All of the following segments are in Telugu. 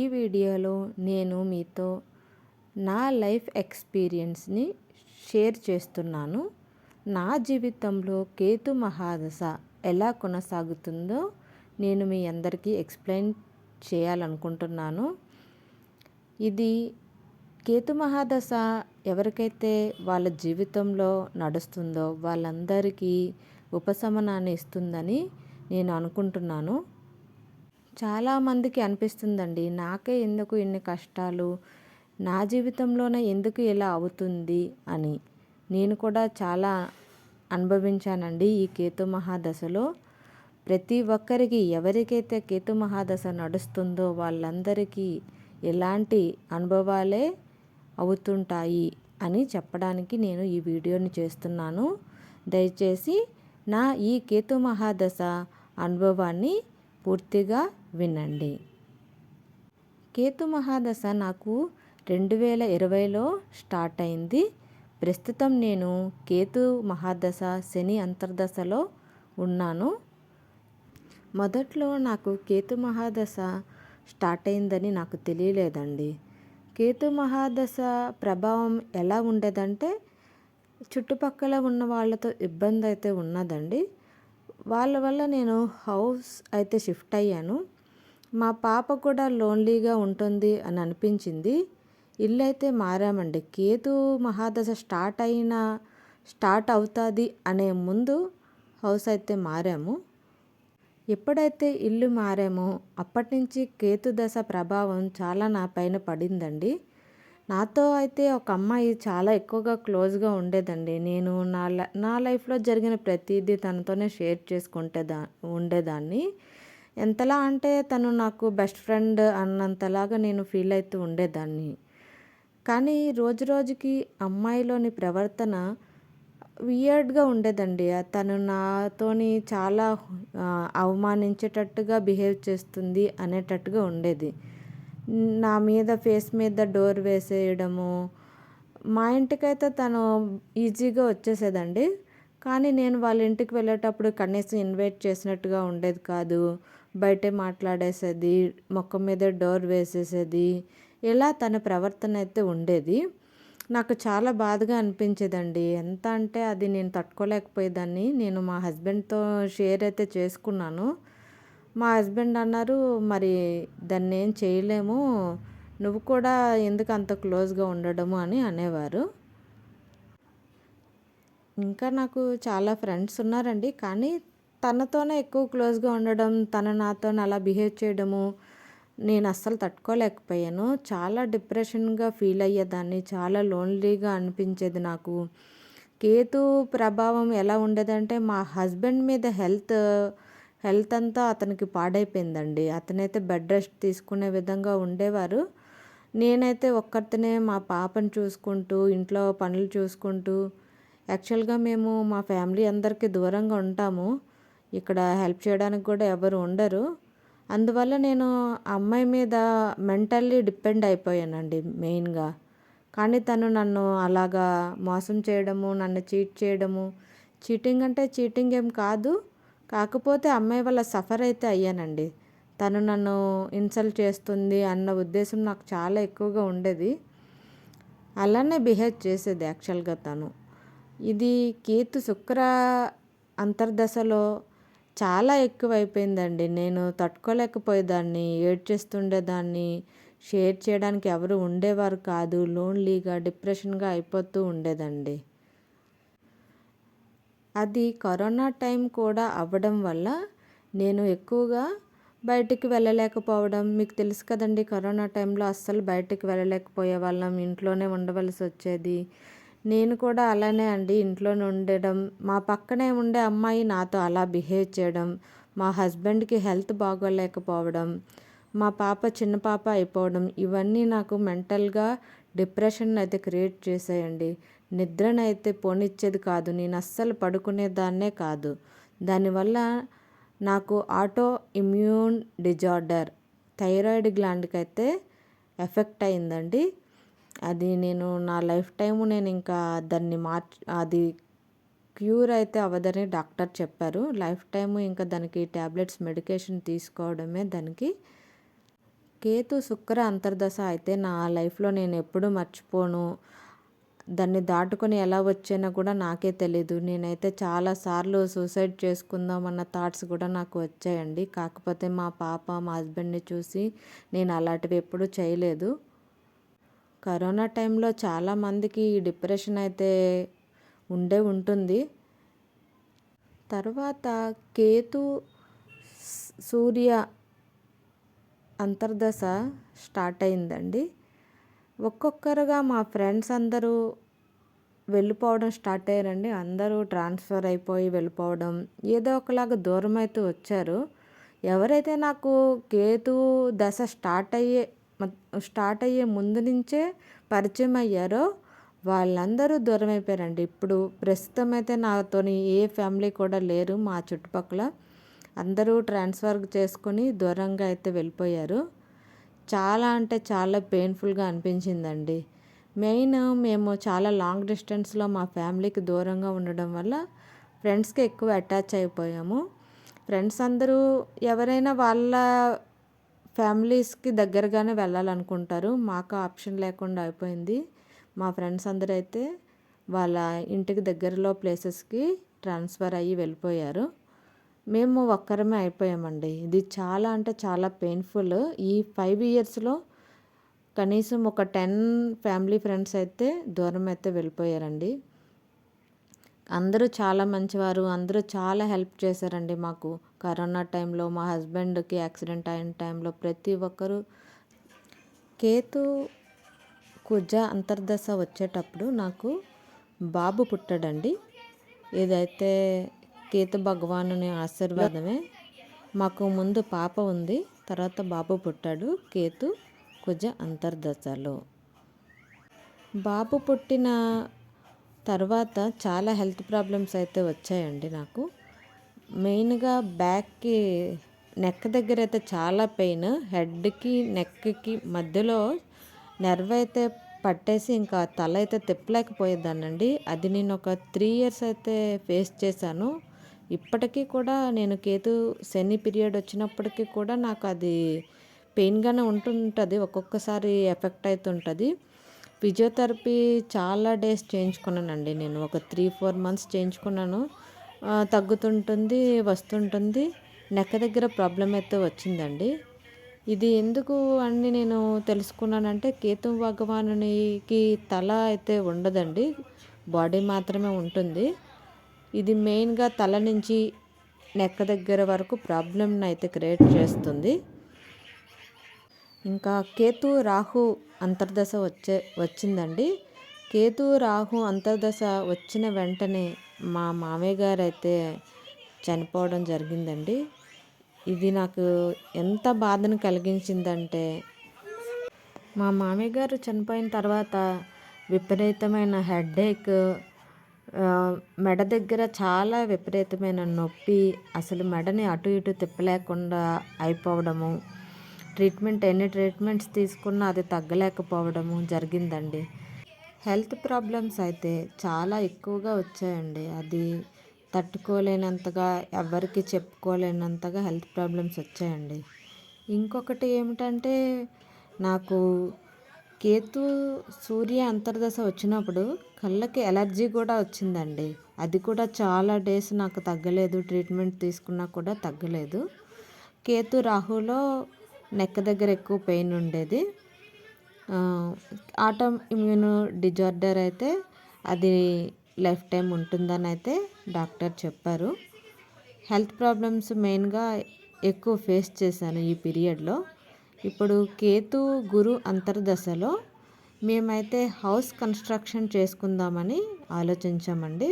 ఈ వీడియోలో నేను మీతో నా లైఫ్ ఎక్స్పీరియన్స్ని షేర్ చేస్తున్నాను. నా జీవితంలో కేతు మహాదశ ఎలా కొనసాగుతుందో నేను మీ అందరికీ ఎక్స్ప్లెయిన్ చేయాలనుకుంటున్నాను. ఇది కేతు మహాదశ ఎవరికైతే వాళ్ళ జీవితంలో నడుస్తుందో వాళ్ళందరికీ ఉపశమనాన్ని ఇస్తుందని నేను అనుకుంటున్నాను. చాలామందికి అనిపిస్తుందండి. నాకే ఎందుకు ఇన్ని కష్టాలు? నా జీవితంలోనే ఎందుకు ఇలా అవుతుంది అని. నేను కూడా చాలా అనుభవించానండి ఈ కేతు మహాదశలో. ప్రతి ఒక్కరికి ఎవరికైతే కేతు మహాదశ నడుస్తుందో వాళ్ళందరికీ ఎలాంటి అనుభవాలే అవుతుంటాయి అని చెప్పడానికి నేను ఈ వీడియోని చేస్తున్నాను. దయచేసి నా ఈ కేతు మహాదశ అనుభవాన్ని పూర్తిగా వినండి. కేతు మహాదశ నాకు రెండు వేల ఇరవైలో స్టార్ట్ అయింది. ప్రస్తుతం నేను కేతు మహాదశ శని అంతర్దశలో ఉన్నాను. మొదట్లో నాకు కేతు మహాదశ స్టార్ట్ అయిందని నాకు తెలియలేదండి. కేతు మహాదశ ప్రభావం ఎలా ఉండేదంటే చుట్టుపక్కల ఉన్న వాళ్ళతో ఇబ్బంది అయితే ఉన్నదండి. వాళ్ళ వల్ల నేను హౌస్ అయితే షిఫ్ట్ అయ్యాను. మా పాప కూడా లోన్లీగా ఉంటుంది అని అనిపించింది. ఇల్లు అయితే మారామండి. కేతు మహాదశ స్టార్ట్ అయిన స్టార్ట్ అవుతుంది అనే ముందు హౌస్ అయితే మారాము. ఎప్పుడైతే ఇల్లు మారామో అప్పటి నుంచి కేతు దశ ప్రభావం చాలా నా పైన పడిందండి. నాతో అయితే ఒక అమ్మాయి చాలా ఎక్కువగా క్లోజ్గా ఉండేదండి. నేను నా నా లైఫ్లో జరిగిన ప్రతిదీ తనతోనే షేర్ చేసుకుంటే దా ఉండేదాన్ని. ఎంతలా అంటే తను నాకు బెస్ట్ ఫ్రెండ్ అన్నంతలాగా నేను ఫీల్ అవుతూ ఉండేదాన్ని. కానీ రోజు రోజుకి అమ్మాయిలోని ప్రవర్తన వియర్డ్గా ఉండేదండి. తను నాతోని చాలా అవమానించేటట్టుగా బిహేవ్ చేస్తుంది అనేటట్టుగా ఉండేది. నా మీద ఫేస్ మీద డోర్ వేసేయడము. మా ఇంటికైతే తను ఈజీగా వచ్చేసేదండి. కానీ నేను వాళ్ళ ఇంటికి వెళ్ళేటప్పుడు కనీసం ఇన్వైట్ చేసినట్టుగా ఉండేది కాదు. బయటే మాట్లాడేసేది మొక్క మీద డోర్ వేసేసేది. ఇలా తన ప్రవర్తన అయితే ఉండేది. నాకు చాలా బాధగా అనిపించేదండి. ఎంత అంటే అది నేను తట్టుకోలేకపోయేదాన్ని. నేను మా హస్బెండ్తో షేర్ అయితే చేసుకున్నాను. మా హస్బెండ్ అన్నారు మరి దాన్ని ఏం చేయలేము నువ్వు కూడా ఎందుకు అంత క్లోజ్గా ఉండడము అని అనేవారు. ఇంకా నాకు చాలా ఫ్రెండ్స్ ఉన్నారండి కానీ తనతోనే ఎక్కువ క్లోజ్గా ఉండడం తన నాతో అలా బిహేవ్ చేయడము నేను అస్సలు తట్టుకోలేకపోయాను. చాలా డిప్రెషన్గా ఫీల్ అయ్యేదాన్ని చాలా లోన్లీగా అనిపించేది నాకు. కేతు ప్రభావం ఎలా ఉండేదంటే మా హస్బెండ్ మీద హెల్త్ హెల్త్ అంతా అతనికి పాడైపోయిందండి. అతనైతే బెడ్ రెస్ట్ తీసుకునే విధంగా ఉండేవారు. నేనైతే ఒక్కరితోనే మా పాపను చూసుకుంటూ ఇంట్లో పనులు చూసుకుంటూ యాక్చువల్గా మేము మా ఫ్యామిలీ అందరికీ దూరంగా ఉంటాము. ఇక్కడ హెల్ప్ చేయడానికి కూడా ఎవరు ఉండరు. అందువల్ల నేను అమ్మాయి మీద మెంటల్లీ డిపెండ్ అయిపోయానండి మెయిన్గా. కానీ తను నన్ను అలాగా మోసం చేయడము నన్ను చీట్ చేయడము చీటింగ్ అంటే చీటింగ్ ఏం కాదు. కాకపోతే అమ్మాయి వల్ల సఫర్ అయితే అయ్యానండి. తను నన్ను ఇన్సల్ట్ చేస్తుంది అన్న ఉద్దేశం నాకు చాలా ఎక్కువగా ఉండేది. అలానే బిహేవ్ చేసేది యాక్చువల్గా తను. ఇది కేతు శుక్ర అంతర్దశలో చాలా ఎక్కువైపోయిందండి. నేను తట్టుకోలేకపోయేదాన్ని ఏడ్చేస్తుండేదాన్ని షేర్ చేయడానికి ఎవరు ఉండేవారు కాదు లోన్లీగా డిప్రెషన్గా అయిపోతూ ఉండేదండి. అది కరోనా టైం కూడా అవ్వడం వల్ల నేను ఎక్కువగా బయటికి వెళ్ళలేకపోవడం. మీకు తెలుసు కదండి కరోనా టైంలో అస్సలు బయటికి వెళ్ళలేకపోయే వాళ్ళం ఇంట్లోనే ఉండవలసి వచ్చేది. నేను కూడా అలానే అండి ఇంట్లోనే ఉండడం. మా పక్కనే ఉండే అమ్మాయి నాతో అలా బిహేవ్ చేయడం మా హస్బెండ్కి హెల్త్ బాగోలేకపోవడం మా పాప చిన్న పాప అయిపోవడం ఇవన్నీ నాకు మెంటల్గా డిప్రెషన్ అయితే క్రియేట్ చేసాయండి నిద్రనైతే పోనిచ్చేది కాదు నేను అస్సలు పడుకునేదాన్నే కాదు. దానివల్ల నాకు ఆటో ఇమ్యూన్ డిజార్డర్ థైరాయిడ్ గ్లాండ్కి అయితే ఎఫెక్ట్ అయిందండి. అది నేను నా లైఫ్ టైము నేను ఇంకా దాన్ని మార్చ్ అది క్యూర్ అయితే అవ్వదని డాక్టర్ చెప్పారు. లైఫ్ టైము ఇంకా దానికి ట్యాబ్లెట్స్ మెడికేషన్ తీసుకోవడమే దానికి. కేతు శుక్ర అంతర్దశ అయితే నా లైఫ్లో నేను ఎప్పుడూ మర్చిపోను. దాన్ని దాటుకొని ఎలా వచ్చానో కూడా నాకే తెలీదు. నేనైతే చాలాసార్లు సూసైడ్ చేసుకుందాం అన్న థాట్స్ కూడా నాకు వచ్చాయండి. కాకపోతే మా పాప మా హస్బెండ్ని చూసి నేను అలాంటివి ఎప్పుడూ చేయలేదు. కరోనా టైంలో చాలామందికి ఈ డిప్రెషన్ అయితే ఉండే ఉంటుంది. తర్వాత కేతు సూర్య అంతర్దశ స్టార్ట్ అయిందండి. ఒక్కొక్కరుగా మా ఫ్రెండ్స్ అందరూ వెళ్ళిపోవడం స్టార్ట్ అయ్యారండి. అందరూ ట్రాన్స్ఫర్ అయిపోయి వెళ్ళిపోవడం ఏదో ఒకలాగా దూరం అయితే వచ్చారు. ఎవరైతే నాకు కేతు దశ స్టార్ట్ అయ్యే స్టార్ట్ అయ్యే ముందు నుంచే పరిచయం అయ్యారో వాళ్ళందరూ దూరం అయిపోయారండి. ఇప్పుడు ప్రస్తుతం అయితే నాతోని ఏ ఫ్యామిలీ కూడా లేరు మా చుట్టుపక్కల. అందరూ ట్రాన్స్ఫర్ చేసుకొని దూరంగా అయితే వెళ్ళిపోయారు. చాలా అంటే చాలా పెయిన్ఫుల్గా అనిపించిందండి. మెయిన్ మేము చాలా లాంగ్ డిస్టెన్స్లో మా ఫ్యామిలీకి దూరంగా ఉండడం వల్ల ఫ్రెండ్స్కి ఎక్కువ అటాచ్ అయిపోయాము. ఫ్రెండ్స్ అందరూ ఎవరైనా వాళ్ళ ఫ్యామిలీస్కి దగ్గరగానే వెళ్ళాలనుకుంటారు. మాకు ఆప్షన్ లేకుండా అయిపోయింది. మా ఫ్రెండ్స్ అందరూ అయితే వాళ్ళ ఇంటికి దగ్గరలో ప్లేసెస్కి ట్రాన్స్ఫర్ అయ్యి వెళ్ళిపోయారు. మేము ఒక్కరమే అయిపోయామండి. ఇది చాలా అంటే చాలా పెయిన్ఫుల్ ఈ ఫైవ్ ఇయర్స్లో కనీసం ఒక టెన్ ఫ్యామిలీ ఫ్రెండ్స్ అయితే దూరం అయితే వెళ్ళిపోయారండి. అందరూ చాలా మంచివారు. అందరూ చాలా హెల్ప్ చేశారండి మాకు. కరోనా టైంలో మా హస్బెండ్కి యాక్సిడెంట్ అయిన టైంలో ప్రతి ఒక్కరూ. కేతు కుజ అంతర్దశ వచ్చేటప్పుడు నాకు బాబు పుట్టాడండి. ఏదైతే కేతు భగవానుని ఆశీర్వాదమే. మాకు ముందు పాప ఉంది. తర్వాత బాబు పుట్టాడు. కేతు కుజ అంతర్దశలో. బాబు పుట్టిన తర్వాత చాలా హెల్త్ ప్రాబ్లమ్స్ అయితే వచ్చాయండి నాకు. మెయిన్గా బ్యాక్కి నెక్ దగ్గర అయితే చాలా పెయిన్. హెడ్కి నెక్కి మధ్యలో నెర్వ్ అయితే పట్టేసి ఇంకా తల అయితే తిప్పలేకపోయేదానండి అది నేను ఒక త్రీ ఇయర్స్ అయితే ఫేస్ చేశాను. ఇప్పటికీ కూడా నేను కేతు శని పీరియడ్ వచ్చినప్పటికీ కూడా నాకు అది పెయిన్గానే ఉంటుంటుంది. ఒక్కొక్కసారి ఎఫెక్ట్ అవుతుంటుంది ఫిజియోథెరపీ చాలా డేస్ చేయించుకున్నానండి నేను. ఒక త్రీ ఫోర్ మంత్స్ చేయించుకున్నాను. తగ్గుతుంటుంది వస్తుంటుంది. నెక్క దగ్గర ప్రాబ్లం అయితే వచ్చిందండి. ఇది ఎందుకు అని నేను తెలుసుకున్నానంటే కేతు భగవానునికి తల అయితే ఉండదండి. బాడీ మాత్రమే ఉంటుంది. ఇది మెయిన్గా తల నుంచి నెక్క దగ్గర వరకు ప్రాబ్లంని అయితే క్రియేట్ చేస్తుంది. ఇంకా కేతు రాహు అంతర్దశ వచ్చే వచ్చిందండి. కేతు రాహు అంతర్దశ వచ్చిన వెంటనే మా మామయ్య గారు అయితే చనిపోవడం జరిగిందండి. ఇది నాకు ఎంత బాధను కలిగించిందంటే మా మామయ్య గారు చనిపోయిన తర్వాత విపరీతమైన హెడేక్ మెడ దగ్గర చాలా విపరీతమైన నొప్పి అసలు మెడని అటు ఇటు తిప్పలేకుండా అయిపోవడము. ట్రీట్మెంట్ ఎన్ని ట్రీట్మెంట్స్ తీసుకున్నా అది తగ్గలేకపోవడము జరిగిందండి. హెల్త్ ప్రాబ్లమ్స్ అయితే చాలా ఎక్కువగా వచ్చాయండి. అది తట్టుకోలేనంతగా ఎవరికి చెప్పుకోలేనంతగా హెల్త్ ప్రాబ్లమ్స్ వచ్చాయండి. ఇంకొకటి ఏమిటంటే నాకు కేతు సూర్య అంతర్దశ వచ్చినప్పుడు కళ్ళకి ఎలర్జీ కూడా వచ్చిందండి. అది కూడా చాలా డేస్ నాకు తగ్గలేదు. ట్రీట్మెంట్ తీసుకున్నా కూడా తగ్గలేదు. కేతు రాహులో నెక్ దగ్గర ఎక్కువ పెయిన్ ఉండేది. ఆటమ్ ఇమ్యూన్ డిజార్డర్ అయితే అది లైఫ్ టైం ఉంటుందని అయితే డాక్టర్ చెప్పారు. హెల్త్ ప్రాబ్లమ్స్ మెయిన్గా ఎక్కువ ఫేస్ చేశాను ఈ పీరియడ్లో. ఇప్పుడు కేతు గురు అంతర్దశలో మేమైతే హౌస్ కన్స్ట్రక్షన్ చేసుకుందామని ఆలోచించామండి.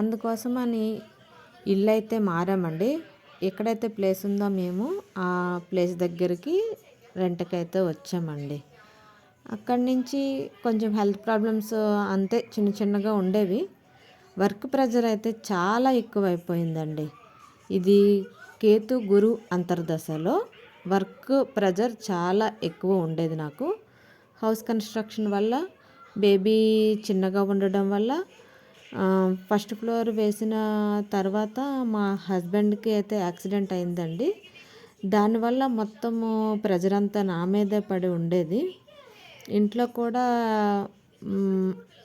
అందుకోసమని ఇల్లు అయితే మారామండి. ఎక్కడైతే ప్లేస్ ఉందో మేము ఆ ప్లేస్ దగ్గరికి రెంట్కైతే వచ్చామండి. అక్కడి నుంచి కొంచెం హెల్త్ ప్రాబ్లమ్స్ అంతే చిన్న చిన్నగా ఉండేవి. వర్క్ ప్రెజర్ అయితే చాలా ఎక్కువైపోయిందండి. ఇది కేతు గురు అంతర్దశలో వర్క్ ప్రెజర్ చాలా ఎక్కువ ఉండేది నాకు. హౌస్ కన్స్ట్రక్షన్ వల్ల బేబీ చిన్నగా ఉండడం వల్ల ఫస్ట్ ఫ్లోర్ వేసిన తర్వాత మా హస్బెండ్కి అయితే యాక్సిడెంట్ అయిందండి. దానివల్ల మొత్తము ప్రెజరంతా నా మీదే పడి ఉండేది. ఇంట్లో కూడా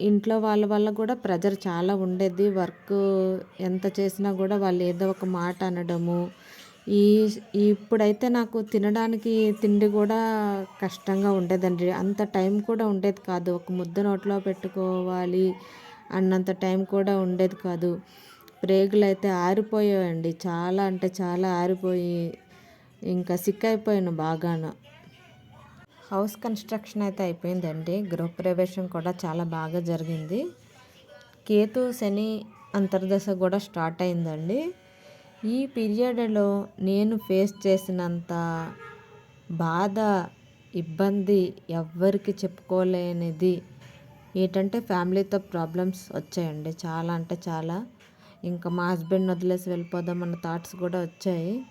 ఇంట్లో వాళ్ళ వల్ల కూడా ప్రెజర్ చాలా ఉండేది. వర్క్ ఎంత చేసినా కూడా వాళ్ళు ఏదో ఒక మాట అనడము ఈ ఇప్పుడైతే నాకు తినడానికి తిండి కూడా కష్టంగా ఉండేదండి. అంత టైం కూడా ఉండేది కాదు. ఒక ముద్ద నోట్లో పెట్టుకోవాలి అన్నంత టైం కూడా ఉండేది కాదు. ప్రేగులు అయితే ఆరిపోయాయండి. చాలా అంటే చాలా ఆరిపోయి ఇంకా సిక్ అయిపోయాను బాగాను. హౌస్ కన్స్ట్రక్షన్ అయితే అయిపోయిందండి. గృహప్రవేశం కూడా చాలా బాగా జరిగింది. కేతు శని అంతర్దశ కూడా స్టార్ట్ అయిందండి. ఈ పీరియడ్లో నేను ఫేస్ చేసినంత బాధ ఇబ్బంది ఎవ్వరికి చెప్పుకోలేనిది. ఏంటంటే ఫ్యామిలీతో ప్రాబ్లమ్స్ వచ్చాయండి. చాలా అంటే చాలా. ఇంకా మా హస్బెండ్ వదిలేసి వెళ్ళిపోదాం అన్న థాట్స్ కూడా వచ్చాయి.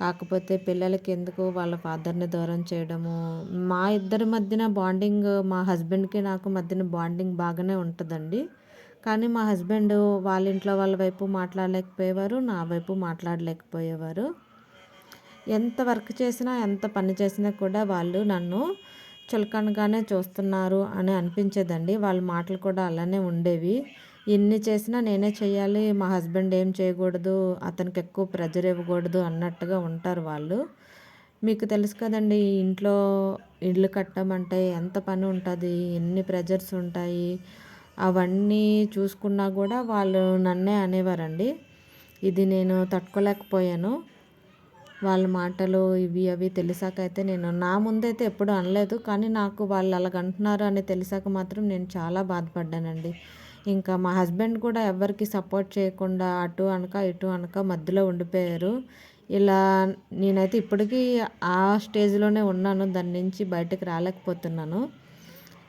కాకపోతే పిల్లలకి ఎందుకు వాళ్ళ ఫాదర్ని దూరం చేయడము? మా ఇద్దరి మధ్యన బాండింగ్ మా హస్బెండ్కి నాకు మధ్యన బాండింగ్ బాగానే ఉంటుందండి. కానీ మా హస్బెండ్ వాళ్ళ ఇంట్లో వాళ్ళ వైపు మాట్లాడలేకపోయేవారు నా వైపు మాట్లాడలేకపోయేవారు. ఎంత వర్క్ చేసినా ఎంత పని చేసినా కూడా వాళ్ళు నన్ను చులకనగానే చూస్తున్నారు అని అనిపించేదండి. వాళ్ళ మాటలు కూడా అలానే ఉండేవి. ఎన్ని చేసినా నేనే చేయాలి మా హస్బెండ్ ఏం చేయకూడదు అతనికి ఎక్కువ ప్రెజర్ ఇవ్వకూడదు అన్నట్టుగా ఉంటారు వాళ్ళు. మీకు తెలుసు కదండి ఇంట్లో ఇల్లు కట్టమంటే ఎంత పని ఉంటుంది ఎన్ని ప్రెజర్స్ ఉంటాయి అవన్నీ చూసుకున్నా కూడా వాళ్ళు నన్నే అనేవారండి. ఇది నేను తట్టుకోలేకపోయాను. వాళ్ళ మాటలు ఇవి అవి తెలిసాక అయితే నేను నా ముందైతే ఎప్పుడూ అనలేదు. కానీ నాకు వాళ్ళు అలాగ అంటున్నారు అని తెలిసాక మాత్రం నేను చాలా బాధపడ్డానండి. ఇంకా మా హస్బెండ్ కూడా ఎవరికి సపోర్ట్ చేయకుండా అటు అనక ఇటు అనక మధ్యలో ఉండిపోయారు. ఇలా నేనైతే ఇప్పటికీ ఆ స్టేజ్లోనే ఉన్నాను. దాని నుంచి బయటకు రాలేకపోతున్నాను.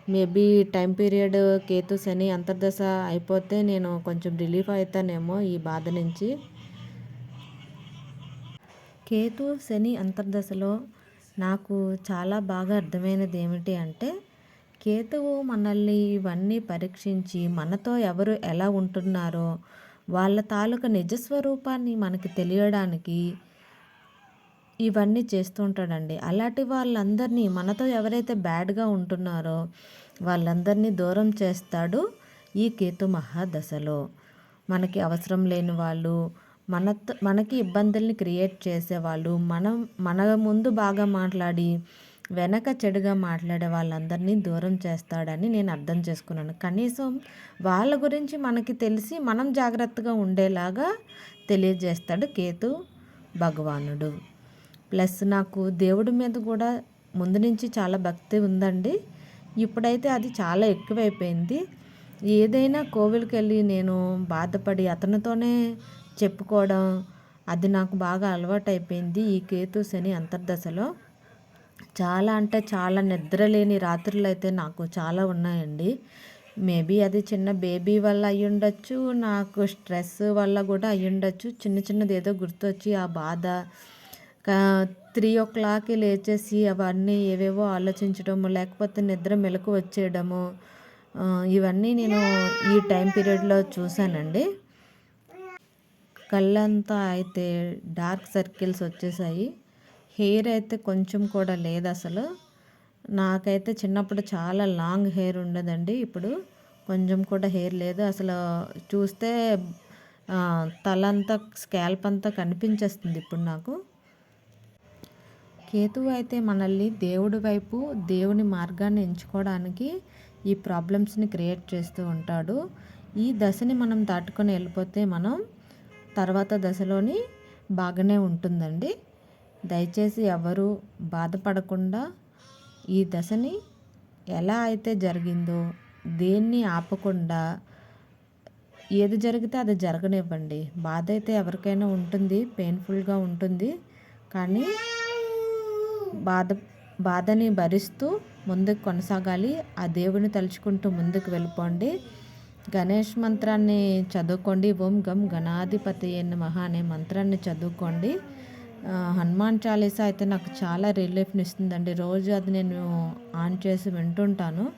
Maybe time period Ketu Shani అంతర్దశ అయిపోతే నేను కొంచెం రిలీఫ్ అవుతానేమో ఈ బాధ నుంచి. కేతు శని అంతర్దశలో నాకు చాలా బాగా అర్థమైనది ఏమిటి అంటే కేతువు మనల్ని ఇవన్నీ పరీక్షించి మనతో ఎవరు ఎలా ఉంటున్నారో వాళ్ళ తాలూకా నిజస్వరూపాన్ని మనకి తెలియడానికి ఇవన్నీ చేస్తూ ఉంటాడండి. అలాంటి వాళ్ళందరినీ మనతో ఎవరైతే బ్యాడ్గా ఉంటున్నారో వాళ్ళందరినీ దూరం చేస్తాడు ఈ కేతు మహాదశలో. మనకి అవసరం లేని వాళ్ళు మన మనకి ఇబ్బందుల్ని క్రియేట్ చేసేవాళ్ళు మనం మన ముందు బాగా మాట్లాడి వెనక చెడుగా మాట్లాడే వాళ్ళందరినీ దూరం చేస్తాడని నేను అర్థం చేసుకున్నాను. కనీసం వాళ్ళ గురించి మనకి తెలిసి మనం జాగ్రత్తగా ఉండేలాగా తెలియజేస్తాడు కేతు భగవానుడు. ప్లస్ నాకు దేవుడి మీద కూడా ముందు నుంచి చాలా భక్తి ఉందండి. ఇప్పుడైతే అది చాలా ఎక్కువైపోయింది. ఏదైనా కోవిల్కి వెళ్ళి నేను బాధపడి అతనితోనే చెప్పుకోవడం అది నాకు బాగా అలవాటు అయిపోయింది ఈ కేతు శని అంతర్దశలో. చాలా అంటే చాలా నిద్రలేని రాత్రులు అయితే నాకు చాలా ఉన్నాయండి. మేబీ అది చిన్న బేబీ వల్ల అయి ఉండొచ్చు నాకు స్ట్రెస్ వల్ల కూడా అయి ఉండొచ్చు చిన్న చిన్నది ఏదో గుర్తొచ్చి ఆ బాధ త్రీ ఓ క్లాక్కి లేచేసి అవన్నీ ఏవేవో ఆలోచించడము లేకపోతే నిద్ర మెలకు వచ్చేయడము ఇవన్నీ నేను ఈ టైం పీరియడ్లో చూశానండి. కళ్ళంతా అయితే డార్క్ సర్కిల్స్ వచ్చేసాయి. హెయిర్ అయితే కొంచెం కూడా లేదు అసలు. నాకైతే చిన్నప్పుడు చాలా లాంగ్ హెయిర్ ఉండదండి. ఇప్పుడు కొంచెం కూడా హెయిర్ లేదు. అసలు చూస్తే తలంతా స్కాల్ప్ అంతా కనిపించేస్తుంది ఇప్పుడు నాకు. కేతువు అయితే మనల్ని దేవుడి వైపు దేవుని మార్గాన్ని ఎంచుకోవడానికి ఈ ప్రాబ్లమ్స్ని క్రియేట్ చేస్తూ ఉంటాడు. ఈ దశని మనం దాటుకొని వెళ్ళిపోతే మనం తర్వాత దశలోని బాగానే ఉంటుందండి. దయచేసి ఎవరు బాధపడకుండా ఈ దశని ఎలా అయితే జరిగిందో దేన్ని ఆపకుండా ఏది జరిగితే అది జరగనివ్వండి. బాధ అయితే ఎవరికైనా ఉంటుంది పెయిన్ఫుల్గా ఉంటుంది. కానీ బాధ బాధని భరిస్తూ ముందుకు కొనసాగాలి. ఆ దేవుని తలుచుకుంటూ ముందుకు వెళ్ళిపోండి. గణేష్ మంత్రాన్ని చదువుకోండి. ఓం గం గణాధిపతి మహా అనే మంత్రాన్ని చదువుకోండి. హనుమాన్ చాలీసా అయితే నాకు చాలా రిలీఫ్ని ఇస్తుందండి. రోజు అది నేను ఆన్ చేసి వింటుంటాను.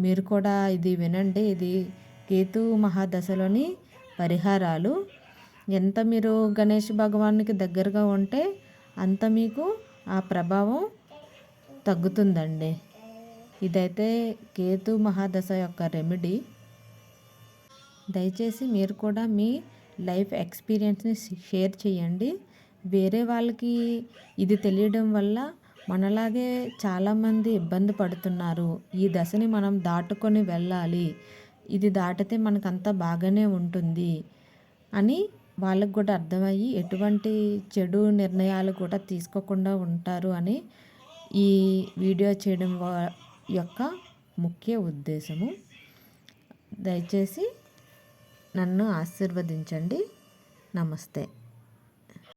మీరు కూడా ఇది వినండి. ఇది కేతు మహాదశలోని పరిహారాలు. ఎంత మీరు గణేష్ భగవానికి దగ్గరగా ఉంటే అంత మీకు ఆ ప్రభావం తగ్గుతుందండి. ఇదైతే కేతు మహాదశ యొక్క రెమెడీ. దయచేసి మీరు కూడా మీ లైఫ్ ఎక్స్పీరియన్స్ని షేర్ చేయండి. వేరే వాళ్ళకి ఇది తెలియడం వల్ల మనలాగే చాలామంది ఇబ్బంది పడుతున్నారు. ఈ దశని మనం దాటుకొని వెళ్ళాలి. ఇది దాటితే మనకంతా బాగానే ఉంటుంది అని వాళ్ళకు కూడా అర్థమయ్యి ఎటువంటి చెడు నిర్ణయాలు కూడా తీసుకోకుండా ఉంటారు అని ఈ వీడియో చేయడం యొక్క ముఖ్య ఉద్దేశము. దయచేసి నన్ను ఆశీర్వదించండి. నమస్తే.